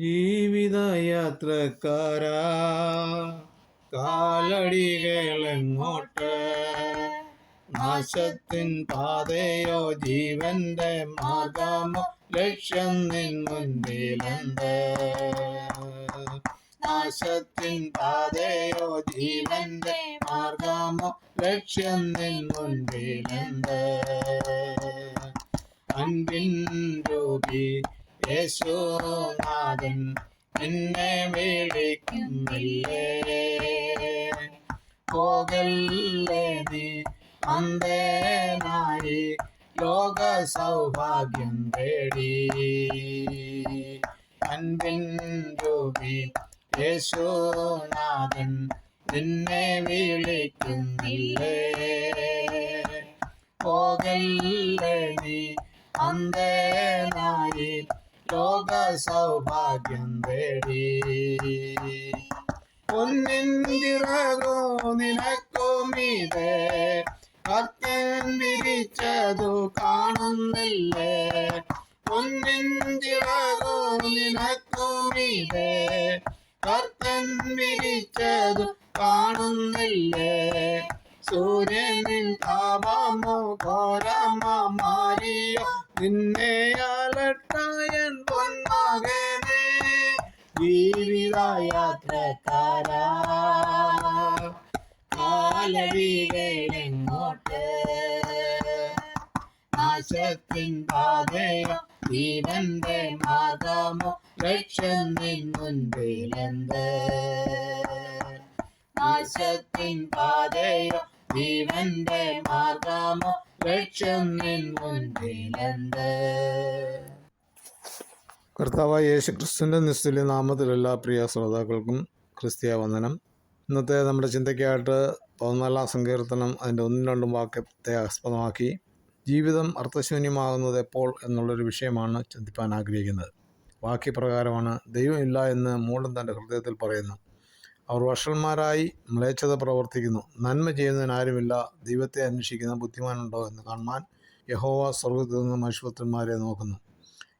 ജീവിതയാത്രക്കാരാ. കാലടികളെങ്ങോട്ട്? നാശത്തിൻ പാതയോ ജീവന്റെ മാർഗമോ? ലക്ഷ്യം നിൻ മുൻപിലുണ്ട്. നാശത്തിൻ പാതയോ ജീവന്റെ മാർഗമോ? ലക്ഷ്യം നിൻ മുൻപിലുണ്ട്. അൻപിൻ രൂപി യേശുനാഥൻ എന്നെ വിളിക്കുന്നില്ലേ പോകല്ലേ നീ? അന്തേനായി ലോക സൗഭാഗ്യം തേടി. അൻപിൻ രൂപി യേശുനാഥൻ നിന്നെ വിളിക്കുന്നില്ലേ പോകല്ലേ നീ? അന്തേനായി ലോക സൗഭാഗ്യം തേടി. പൊന്നിന്തിറകോ നിനക്കുമീതേ കർത്തൻ വിരിച്ചതു കാണുന്നില്ലേ? പൊന്നിന്തിറകോ നിനക്കുമീതേ കർത്തൻ വിരിച്ചതു കാണുന്നില്ലേ? സൂര്യനിൻ താപമോ ഘോരമോ മാറിയോ നിന്നെയാലട്ടായൻ പൊന്മകനെ. ജീവിതയാത്രക്കാരാ. മാർഗമോ? ലക്ഷ്യം നിൻ മുൻപിലെന്ത്? നാശത്തിൻ പാതയോ? ജീവന്റെ മാർഗമോ ലക്ഷ്യം നിൻ മുൻപിലെന്ത്? കർത്താവായ യേശു ക്രിസ്തുവിന്റെ നിസ്തുല്യ നാമത്തിൽ എല്ലാ പ്രിയ ശ്രോതാക്കൾക്കും ക്രിസ്തീയ വന്ദനം. ഇന്നത്തെ നമ്മുടെ ചിന്തയ്ക്കായിട്ട് പതിനാലാം സങ്കീർത്തനം അതിന്റെ ഒന്നും രണ്ടും വാക്യത്തെ ആസ്പദമാക്കി ജീവിതം അർത്ഥശൂന്യമാകുന്നത് എപ്പോൾ എന്നുള്ളൊരു വിഷയമാണ് ചിന്തിപ്പാൻ ആഗ്രഹിക്കുന്നത്. വാക്യപ്രകാരമാണ് ദൈവമില്ല എന്ന് മൂടൻ തന്റെ ഹൃദയത്തിൽ പറയുന്നു. അവർ വഷന്മാരായി മ്ലേച്ഛത പ്രവർത്തിക്കുന്നു. നന്മ ചെയ്യുന്നതിന് ആരുമില്ല. ദൈവത്തെ അന്വേഷിക്കുന്ന ബുദ്ധിമാനുണ്ടോ എന്ന് കാണുവാൻ യഹോവ സ്വർഗത്തിൽ നിന്ന് മനുഷ്യപുത്രന്മാരെ നോക്കുന്നു.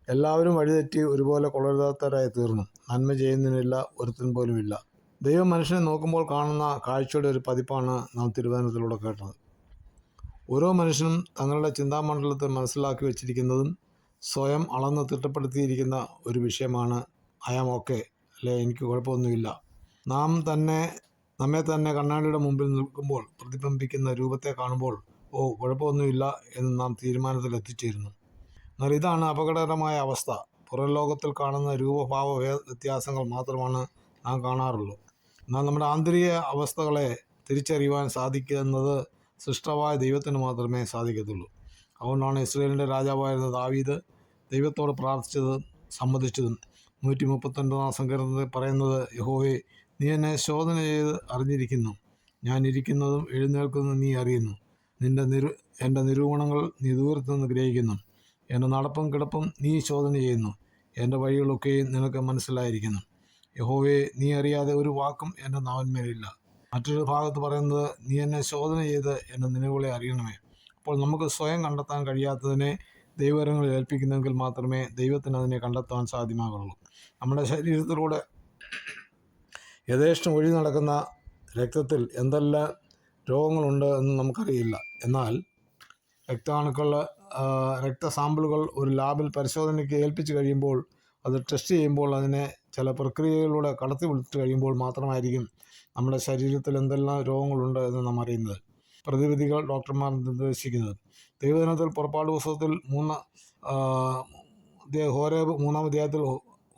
എല്ലാവരും വഴിതെറ്റി ഒരുപോലെ കൊളരുതാത്തവരായി തീർന്നു നന്മ ചെയ്യുന്നതിനില്ല ഒരുത്തൻ പോലുമില്ല ദൈവം മനുഷ്യനെ നോക്കുമ്പോൾ കാണുന്ന കാഴ്ചയുടെ ഒരു പതിപ്പാണ് നാം തിരുവനന്തപുരത്തിലൂടെ കേട്ടത്. ഓരോ മനുഷ്യനും തങ്ങളുടെ ചിന്താമണ്ഡലത്തെ മനസ്സിലാക്കി വെച്ചിരിക്കുന്നതും സ്വയം അളന്ന് തിട്ടപ്പെടുത്തിയിരിക്കുന്ന ഒരു വിഷയമാണ് അയാം ഓക്കെ അല്ലെ? എനിക്ക് കുഴപ്പമൊന്നുമില്ല. നാം തന്നെ നമ്മെ തന്നെ കണ്ണാടിയുടെ മുമ്പിൽ നിൽക്കുമ്പോൾ പ്രതിബിംബിക്കുന്ന രൂപത്തെ കാണുമ്പോൾ ഓ കുഴപ്പമൊന്നുമില്ല എന്ന് നാം തീരുമാനത്തിൽ എത്തിച്ചേരുന്നു. എന്നാൽ ഇതാണ് അപകടകരമായ അവസ്ഥ. പുറം ലോകത്തിൽ കാണുന്ന രൂപഭാവ വ്യത്യാസങ്ങൾ മാത്രമാണ് നാം കാണാറുള്ളൂ. എന്നാൽ നമ്മുടെ ആന്തരിക അവസ്ഥകളെ തിരിച്ചറിയുവാൻ സാധിക്കുന്നത് സൃഷ്ടവായ ദൈവത്തിന് മാത്രമേ സാധിക്കത്തുള്ളൂ. അതുകൊണ്ടാണ് ഇസ്രയേലിന്റെ രാജാവായിരുന്ന ദാവീദ് ദൈവത്തോട് പ്രാർത്ഥിച്ചതും സമ്മതിച്ചതും നൂറ്റി മുപ്പത്തൊൻപതാം സങ്കീർത്തനത്തിൽ പറയുന്നത് യഹോവേ നീ എന്നെ ശോധന ചെയ്ത് അറിഞ്ഞിരിക്കുന്നു. ഞാൻ ഇരിക്കുന്നതും എഴുന്നേൽക്കുന്നതും നീ അറിയുന്നു. നിന്റെ നിരു എന്റെ നിരൂപണങ്ങൾ നീ ദൂരത്തു നിന്ന് ഗ്രഹിക്കുന്നു. എന്റെ നടപ്പും കിടപ്പും നീ ശോധന ചെയ്യുന്നു. എന്റെ വഴികളൊക്കെയും നിനക്ക് മനസ്സിലായിരിക്കുന്നു. യഹോവേ നീ അറിയാതെ ഒരു വാക്കും എന്റെ നാവന്മേലില്ല. മറ്റൊരു ഭാഗത്ത് പറയുന്നത് നീ എന്നെ ശോധന ചെയ്ത് എന്റെ നിലവുകളെ അറിയണമേ. അപ്പോൾ നമുക്ക് സ്വയം കണ്ടെത്താൻ കഴിയാത്തതിനെ ദൈവകരങ്ങളിൽ ഏൽപ്പിക്കുന്നെങ്കിൽ മാത്രമേ ദൈവത്തിന് അതിനെ കണ്ടെത്താൻ സാധ്യമാകുള്ളൂ. നമ്മുടെ ശരീരത്തിലൂടെ യഥേഷ്ടം ഒഴി നടക്കുന്ന രക്തത്തിൽ എന്തെല്ലാം രോഗങ്ങളുണ്ട് എന്ന് നമുക്കറിയില്ല. എന്നാൽ രക്താണുക്കൾ രക്ത സാമ്പിളുകൾ ഒരു ലാബിൽ പരിശോധനയ്ക്ക് ഏൽപ്പിച്ച് കഴിയുമ്പോൾ അത് ടെസ്റ്റ് ചെയ്യുമ്പോൾ അതിനെ ചില പ്രക്രിയകളിലൂടെ കടത്തി വിളിച്ചു കഴിയുമ്പോൾ മാത്രമായിരിക്കും നമ്മുടെ ശരീരത്തിൽ എന്തെല്ലാം രോഗങ്ങളുണ്ട് എന്ന് നാം അറിയുന്നത്. പ്രതിവിധികൾ ഡോക്ടർമാർ നിർദ്ദേശിക്കുന്നത്. ദൈവദിനത്തിൽ പുറപ്പാട് പുസ്തകത്തിൽ മൂന്ന് ഹോരേബ് മൂന്നാം അധ്യായത്തിൽ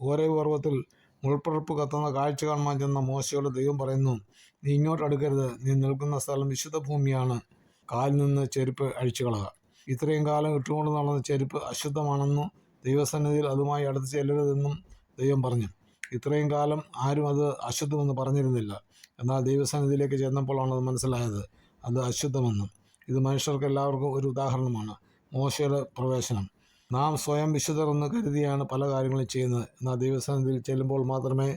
ഹോരേബ് പർവത്തിൽ മുൾപ്പടർപ്പ് കത്തുന്ന കാഴ്ച കാണുവാൻ ചെന്ന മോശയോട് ദൈവം പറയുന്നു നീ ഇങ്ങോട്ട് അടുക്കരുത്. നീ നിൽക്കുന്ന സ്ഥലം വിശുദ്ധ ഭൂമിയാണ്. കാലിൽ നിന്ന് ചെരുപ്പ് അഴിച്ചു കളക. ഇത്രയും കാലം ഇട്ടുകൊണ്ട് നടന്ന ചെരുപ്പ് അശുദ്ധമാണെന്നും ദൈവസന്നിധിയിൽ അതുമായി അടുത്ത് ചെല്ലരുതെന്നും ദൈവം പറഞ്ഞു. ഇത്രയും കാലം ആരും അത് അശുദ്ധമെന്ന് പറഞ്ഞിരുന്നില്ല. എന്നാൽ ദൈവസന്നിധിയിലേക്ക് ചെന്നപ്പോഴാണ് അത് മനസ്സിലായത്. അത് അശുദ്ധമെന്നും ഇത് മനുഷ്യർക്ക് എല്ലാവർക്കും ഒരു ഉദാഹരണമാണ്. മോശയുടെ പ്രവേശനം. നാം സ്വയം വിശുദ്ധർ എന്ന് കരുതിയാണ് പല കാര്യങ്ങളും ചെയ്യുന്നത്. എന്നാൽ ദൈവസന്നിധിയിൽ ചെല്ലുമ്പോൾ മാത്രമേ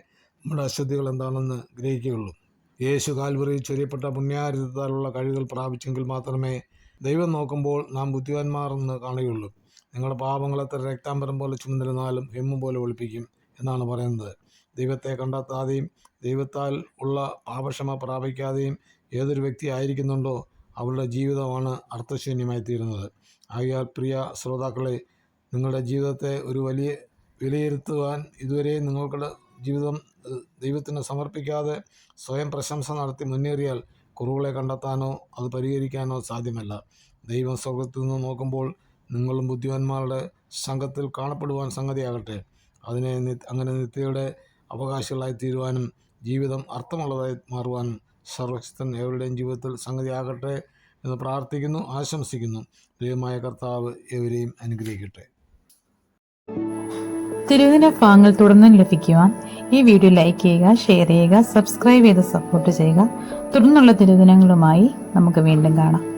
നമ്മുടെ അശുദ്ധികൾ എന്താണെന്ന് ഗ്രഹിക്കുകയുള്ളൂ. യേശു കാൽവറിയിൽ ചൊരിയപ്പെട്ട പുണ്യാരിതാലുള്ള കഴിവുകൾ പ്രാപിച്ചെങ്കിൽ മാത്രമേ ദൈവം നോക്കുമ്പോൾ നാം ബുദ്ധിവാന്മാർ എന്ന് കാണുകയുള്ളൂ. നിങ്ങളുടെ പാപങ്ങളെത്ര രക്താംബരം പോലെ ചുമന്നിരുന്നാലും ഹിമ്മം പോലെ ഒളിപ്പിക്കും എന്നാണ് പറയുന്നത്. ദൈവത്തെ കണ്ടെത്താതെയും ദൈവത്താൽ ഉള്ള പാപക്ഷമ പ്രാപിക്കാതെയും ഏതൊരു വ്യക്തി ആയിരിക്കുന്നുണ്ടോ അവരുടെ ജീവിതമാണ് അർത്ഥശൂന്യമായി തീരുന്നത്. ആകയാൽ പ്രിയ ശ്രോതാക്കളെ നിങ്ങളുടെ ജീവിതത്തെ ഒരു വലിയ വിലയിരുത്തുവാൻ ഇതുവരെ നിങ്ങൾക്കുള്ള ജീവിതം ദൈവത്തിന് സമർപ്പിക്കാതെ സ്വയം പ്രശംസ നടത്തി മുന്നേറിയാൽ കുറവുകളെ കണ്ടെത്താനോ അത് പരിഹരിക്കാനോ സാധ്യമല്ല. ദൈവം സ്വർഗത്തിൽ നിന്ന് നോക്കുമ്പോൾ നിങ്ങളും ബുദ്ധിമാന്മാരുടെ സംഘത്തിൽ കാണപ്പെടുവാൻ സംഗതിയാകട്ടെ. അതിനെ അങ്ങനെ നിത്യയുടെ അവകാശികളായി തീരുവാനും ജീവിതം അർത്ഥമുള്ളതായി മാറുവാനും സർവശക്തൻ ഏവരുടെയും ജീവിതത്തിൽ സംഗതിയാകട്ടെ എന്ന് പ്രാർത്ഥിക്കുന്നു ആശംസിക്കുന്നു. ദൈവമായ കർത്താവ് ഏവരെയും അനുഗ്രഹിക്കട്ടെ. തിരുവിന ഭാഗങ്ങൾ തുടർന്നും ലഭിക്കുവാൻ ഈ വീഡിയോ ലൈക്ക് ചെയ്യുക ഷെയർ ചെയ്യുക സബ്സ്ക്രൈബ് ചെയ്ത് സപ്പോർട്ട് ചെയ്യുക. തുടർന്നുള്ള തിരുദിനങ്ങളുമായി നമുക്ക് വീണ്ടും കാണാം.